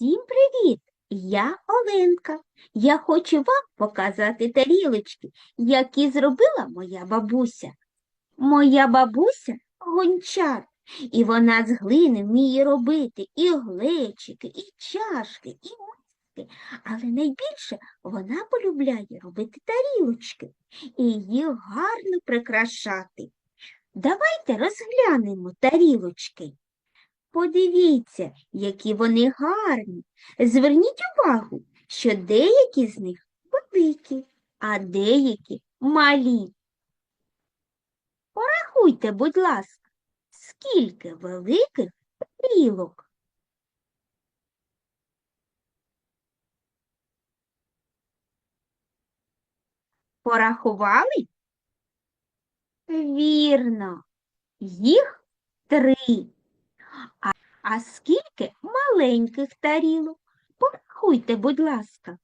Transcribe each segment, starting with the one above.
Всім привіт! Я Оленка. Я хочу вам показати тарілочки, які зробила моя бабуся. Моя бабуся гончар, і вона з глини вміє робити і глечики, і чашки, і миски. Але найбільше вона полюбляє робити тарілочки і їх гарно прикрашати. Давайте розглянемо тарілочки. Подивіться, які вони гарні. Зверніть увагу, що деякі з них великі, а деякі малі. Порахуйте, будь ласка, скільки великих тарілок. Порахували? Вірно, їх три. А, скільки маленьких тарілок? Порахуйте, будь ласка.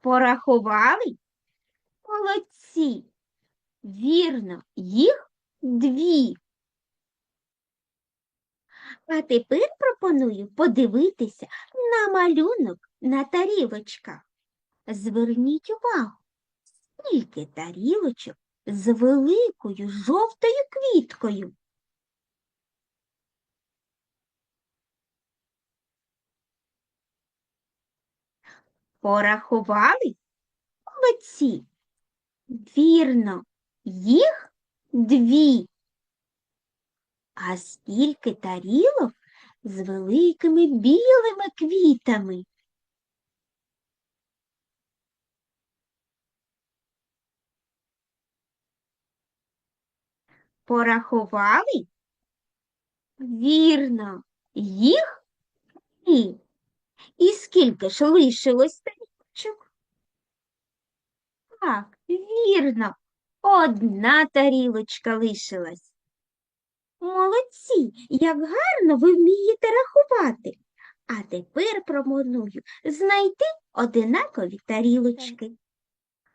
Порахували? Молодці. Вірно, їх дві. А тепер пропоную подивитися на малюнок на тарілочках. Зверніть увагу, скільки тарілочок з великою жовтою квіткою. Порахували? Молодці. Вірно, їх дві. А скільки тарілок з великими білими квітами? Порахували? Вірно, їх дві. І скільки ж лишилось тарілочок? Так, вірно, одна тарілочка лишилась. Молодці, як гарно ви вмієте рахувати. А тепер пропоную знайти одинакові тарілочки.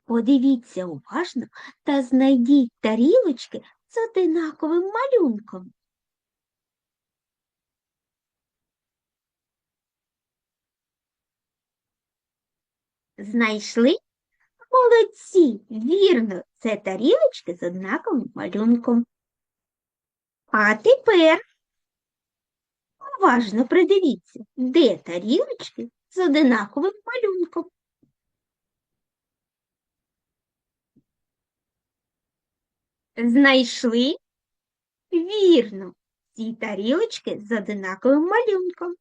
Подивіться уважно та знайдіть тарілочки з одинаковим малюнком. Знайшли? Молодці, вірно, це тарілочки з однаковим малюнком. А тепер уважно придивіться, де тарілочки з одинаковим малюнком. Знайшли? Вірно, ці тарілочки з одинаковим малюнком.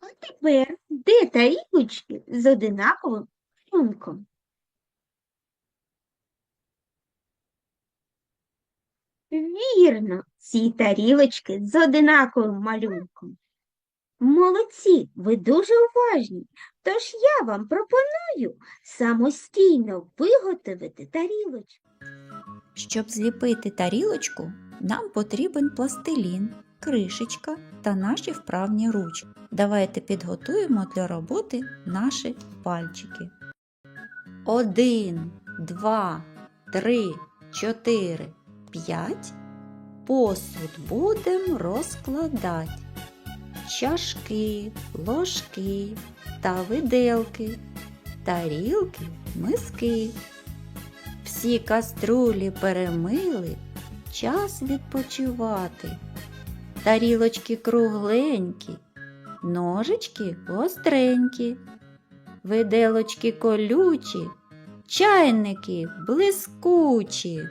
А тепер де тарілочки з одинаковим малюнком? Вірно, ці тарілочки з одинаковим малюнком. Молодці, ви дуже уважні. Тож я вам пропоную самостійно виготовити тарілочку. Щоб зліпити тарілочку, нам потрібен пластилін, кришечка та наші вправні ручки. Давайте підготуємо для роботи наші пальчики. Один, два, три, чотири, п'ять. Посуд будемо розкладати. Чашки, ложки та виделки, тарілки, миски. Всі каструлі перемили, час відпочивати. Тарілочки кругленькі, ножички гостренькі, виделочки колючі, чайники блискучі.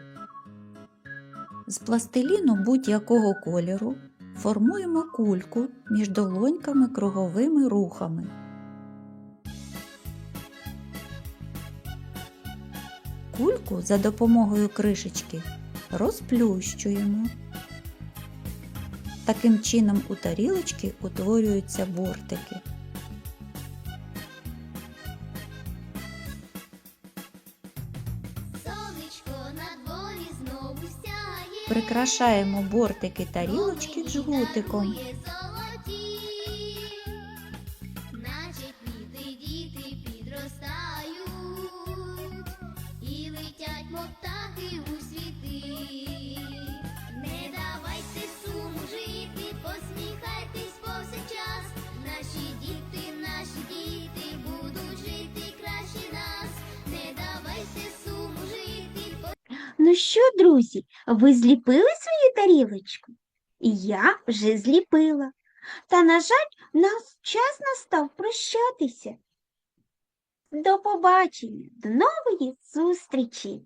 З пластиліну будь-якого кольору формуємо кульку між долоньками круговими рухами. Кульку за допомогою кришечки розплющуємо. Таким чином у тарілочки утворюються бортики. Прикрашаємо бортики тарілочки джгутиком. ти у світи, не давайте суму жити, посміхайтесь повсякчас, наші діти, наші діти будуть жити краще нас, не давайте суму жити. Ну що, друзі, ви зліпили свою тарілочку? Я вже зліпила. Та, на жаль, нас час настав прощатися. До побачення, до нової зустрічі!